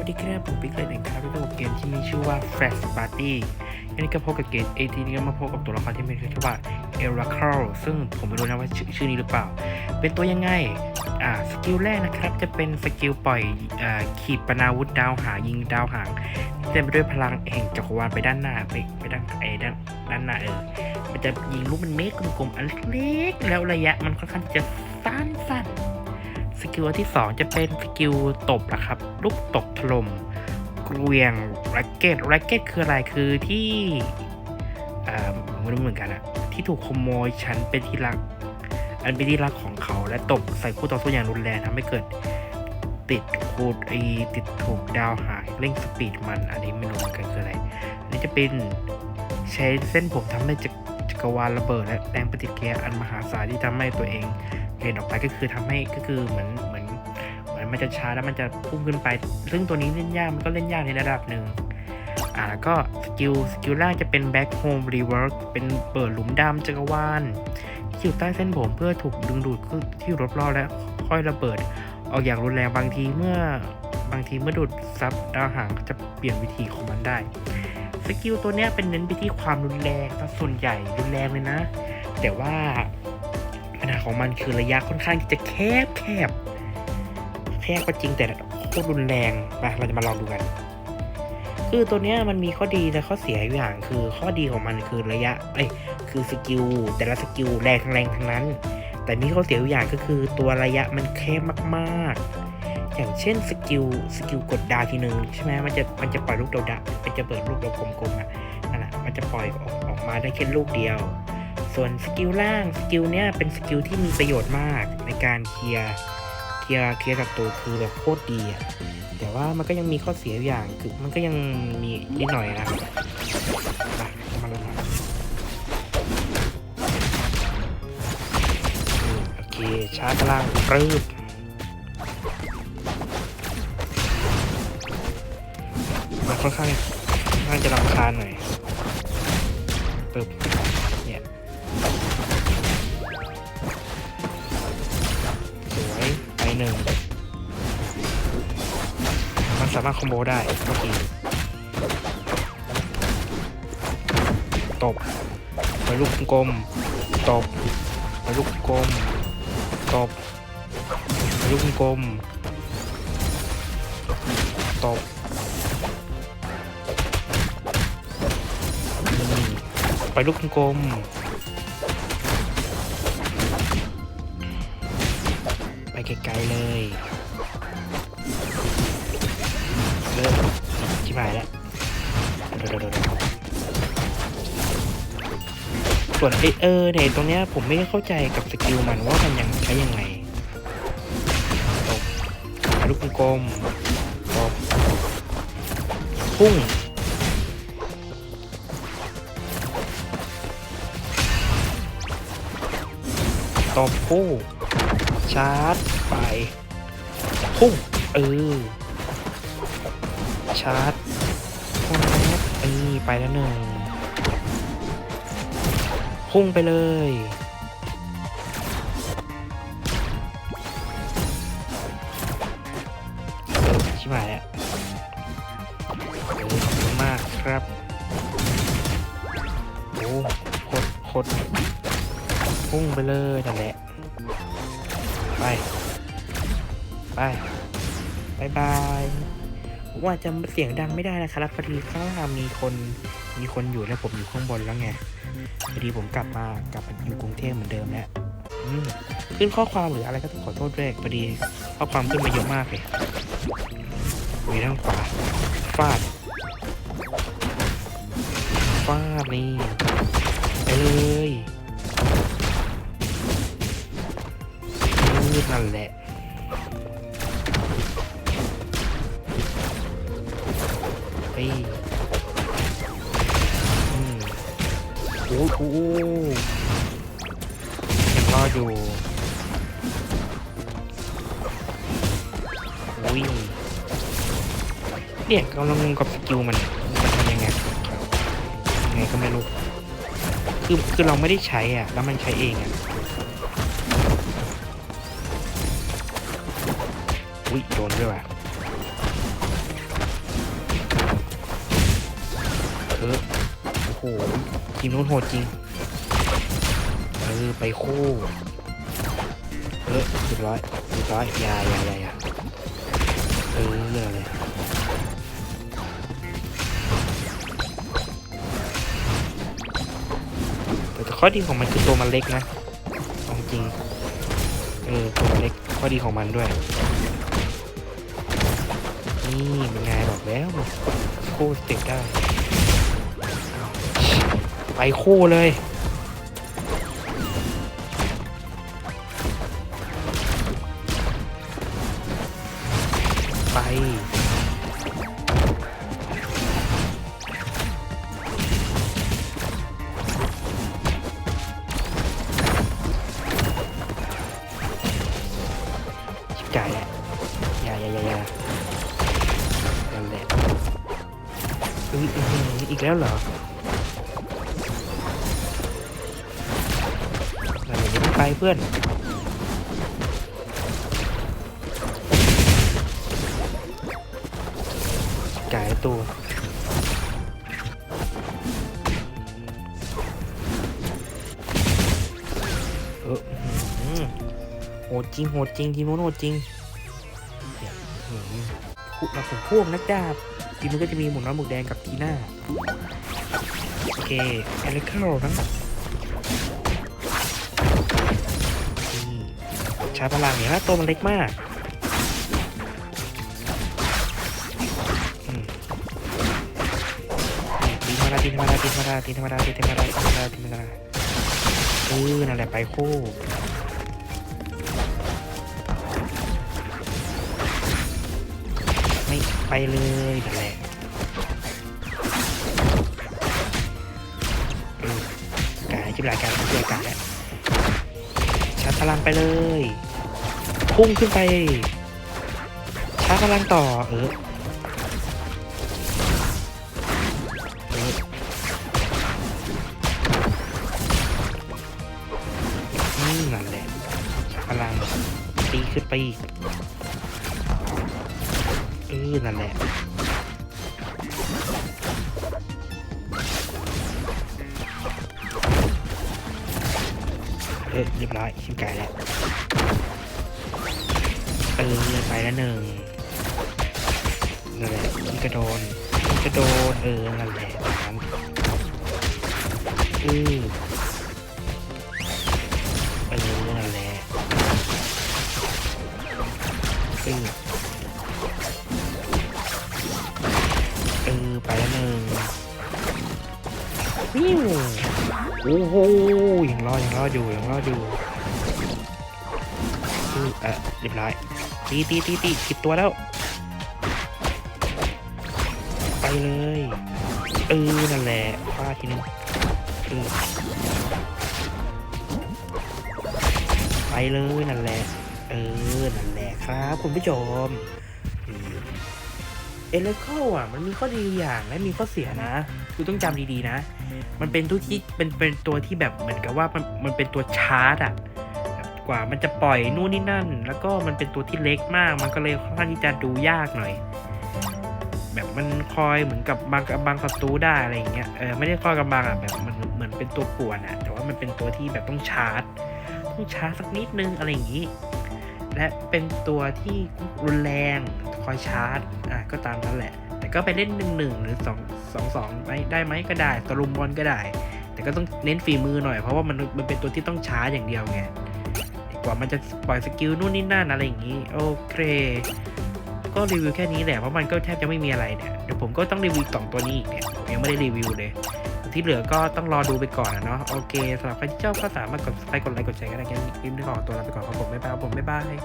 วัสดีครับผมปิ๊กเลยนะครับด้วยกับเกมที่มีชื่อว่า Flash Party อันนี้ก็พบกับเกม AT นี้ก็มาพบกับตัวละครที่มีชื่อว่า Oracle ซึ่งผมไม่รู้นะว่าชื่อชื่อนี้หรือเปล่า เป็นตัวยังไง อ่า สกิลแรกนะครับ จะเป็นสกิลปล่อยอ่าขีปนาวุธดาวหางยิงดาวหางเต็มไปด้วยพลังแห่งจักรวาลไปด้านหน้าไปไปด้านไอ้ด้านด้านหน้าเออ มันจะยิงลูกมันเมฆกลมๆอันเล็กๆแล้วระยะมันค่อนข้างจะสั้นๆ สกิลที่ 2 จะเป็นสกิลตบนะครับ ลูกตกถล่มเกวียงแร็กเก็ตแร็กเก็ตคืออะไรคือที่อ่าไม่รู้เหมือนกันอะที่ถูกขโมยชั้นเป็นที่รัก อันเป็นที่รักของเขาและตบใส่คู่ต่อสู้อย่างรุนแรงทำให้เกิดติดคูดไอติดถูกดาวหายเร่งสปีดมัน อันนี้ไม่รู้เหมือนกันคืออะไรอันนี้จะเป็นใช้เส้นผมทำให้จักจักรวาลระเบิดและแรงปฏิกิริยาอันมหาศาลที่ทำให้ตัวเอง เห็นออกไปก็คือทำให้ก็คือเหมือนเหมือนเหมือนมันจะช้าแล้วมันจะพุ่งขึ้นไป ซึ่งตัวนี้เล่นยากมันก็เล่นยากในระดับหนึ่งอ่าแล้วก็สกิลสกิลแรกจะเป็นแบ็ k โฮมรีเวิร์เป็นเปิดหลุมดำจักรวาลที่อยู่ใต้เส้นผมเพื่อถูกดึงดูดขึ้นที่รอบๆและค่อยระเบิด ออกอย่างรุนแรงบางทีเมื่อบางทีเมื่อดูดซับดาวหางจะเปลี่ยนวิธีของมันได้สกิลตัวเนี้ยเป็นเน้นไปที่ความรุนแรงซะส่วนใหญ่รุนแรงเลยนะ แต่ว่า ปัญหาของมันคือระยะค่อนข้างที่จะแคบแคบแคบก็จริงแต่โคตรรุนแรงไปเราจะมาลองดูกันคือตัวเนี้ยมันมีข้อดีและข้อเสียอย่างคือข้อดีของมันคือระยะเอ้ยคือสกิลแต่ละสกิลแรงทั้งแรงทั้งนั้น แต่มีข้อเสียอย่างก็คือตัวระยะมันแคบมากๆ อย่างเช่นสกิลสกิลกดดาวทีหนึ่งใช่ไหมมันจะมันจะปล่อยลูกดาวดาวมันจะเปิดลูกดาวกลมๆอะนั่นแหละมันจะปล่อยออกออกมาได้แค่ลูกเดียว ส่วนสกิลล่างสกิลเนี้ยเป็นสกิลที่มีประโยชน์มากในการเคลียร์เคลียร์เคลียร์ศัตรูคือแบบโคตรดีอะแต่ว่ามันก็ยังมีข้อเสียอย่างคือมันก็ยังมีนิดหน่อยนะมาลงมาโอเคชาร์จพลังปรื้ดมันค่อนข้างค่อนข้างจะรำคาญหน่อยปึ๊บเนี่ย สวยไปหนึ่ง มันสามารถคอมโบได้เมื่อกี้ตบไปลูกกลมตบไปลูกกลมตบไปลูกกลมตบไปลูกกลม ไปไกลๆเลยเริ่มชิบหายแล้วส่วนไอเออเนี่ยตรงเนี้ยผมไม่เข้าใจกับสกิลมันว่ามันยังใช้ยังไงตบลูกกลมตบพุ่งตบพุ่ง ชาร์จไปพุ่งเออชาร์จพุ่งเออไปแล้วหนึ่งพุ่งไปเลยชิบหายแล้วเออมากครับโอ้โคตรโคตรพุ่งไปเลยนั่นแหละ ไป ไปบายบายผมอาจจะเสียงดังไม่ได้นะครับพอดีข้างล่างมีคนมีคนอยู่แล้วผมอยู่ข้างบนแล้วไงพอดีผมกลับมากลับมาอยู่กรุงเทพเหมือนเดิมแล้วขึ้นข้อความหรืออะไรก็ต้องขอโทษด้วยพอดีข้อความขึ้นมาเยอะมากเลยมีทางขวาฟาดฟาดนี่ไปเลย นั่นแหละเฮ้ยอืมโอ้โหยังรออยู่อุ้ยเนี่ยกำลังงงกับสกิลมันมันทำยังไงยังไงก็ไม่รู้คือคือเราไม่ได้ใช้อะ แล้วมันใช้เองอะ อุ้ยโดนด้วยว่ะเออโอ้โหทีมนู้นโหดจริง เออ ไปคู่เออเรียบร้อยเรียบร้อยยายายายาเออเลยแต่ข้อดีของมันคือตัวมันเล็กนะจริง เออตัวเล็กข้อดีของมันด้วย นี่เป็นไงบอกแล้วคู่สเต็ปได้ ไปคู่เลย อีกแล้วเหรอนั่นแหละอย่าเพิ่งไปเพื่อนกายตัวโหดจริงโหดจริงทีมนู้นโหดจริงเนี่ยอื้อหื อพวกเราผมพวกนักดาบ ทีมนู้นก็จะมีหมุนน้อหมุนแดงกับทีน่า โอเคแอลิเคิลทั้งนี่ชาร์จพลังเนี่ยนะตัวมันเล็กมากอืมตีธรรมดาตีธรรมดาตีธรรมดาตีธรรมดาตีธรรมดาตีธรรมดาตีธรรมดาเออนั่นแหละไปคู่ ไปเลยนั่นแหละกายจิบลายการเจิบลายกรแล้วชาร์จพลังไปเลย พุ่งขึ้นไป ชาร์จพลังต่อ เออนั่นแหละพลังตีขึ้นไปอีก ออนั่นแหละเออเรียบร้อยชิมไก่แล้วเออไปแล้วหนึ่งนั่นแหละนี่กระโดนมีกระโดนเออนั่นแหละนั้นอือเออนั่นแหละอือ ไปแล้วหนึ่งวิวโอ้โหยังรอดยังรอดอยู่ยังรอดอยู่อือเออเรียบร้อยตีตีตีตีสิบตัวแล้ว ไปเลยเออนั่นแหละฟาดทีนึงไปเลยนั่นแหละ เออ นั่นแหละครับ คุณผู้ชม เอเลโคอะมันมีข้อดีอย่างและมีข้อเสียนะคือต้องจำดีๆนะ มันเป็นตัวที่เป็นเป็นตัวที่แบบเหมือนกับว่ามันมันเป็นตัวชาร์จอะแบบกว่ามันจะปล่อยนู่นนี่นั่น แล้วก็มันเป็นตัวที่เล็กมาก มันก็เลยค่อนข้างที่จะดูยากหน่อย แบบมันคอยเหมือนกับบางบางศัตรูได้อะไรอย่างเงี้ยเออไม่ได้คอยกำบังอะแบบมันเหมือนเป็นตัวป่วนอะแต่ว่ามันเป็นตัวที่แบบต้องชาร์จต้องชาร์จสักนิดนึงอะไรอย่างงี้ และเป็นตัวที่รุนแรงคอยชาร์จอะก็ตามนั้นแหละ แต่ก็ไปเล่นหนึ่งหนึ่งหรือสองสองสองไปได้ไหมก็ได้ตะลุมบอลก็ได้ แต่ก็ต้องเน้นฝีมือหน่อยเพราะว่ามันมันเป็นตัวที่ต้องชาร์จอย่างเดียวไงกว่ามันจะปล่อยสกิลนู่นนี่นั่นอะไรอย่างงี้ โอเค ก็รีวิวแค่นี้แหละเพราะมันก็แทบจะไม่มีอะไรเนี่ยเดี๋ยวผมก็ต้องรีวิวสองตัวนี้อีกเนี่ยผมยังไม่ได้รีวิวเลย ที่เหลือก็ต้องรอดูไปก่อนนะเนาะโอเคสำหรับใครที่ชอบก็สามารถกดไลค์กดไลค์กดแชร์กันได้แค่นี้คลิปนี้ขอตัวลาไปก่อนครับผมบ๊ายบายครับผมบ๊ายบาย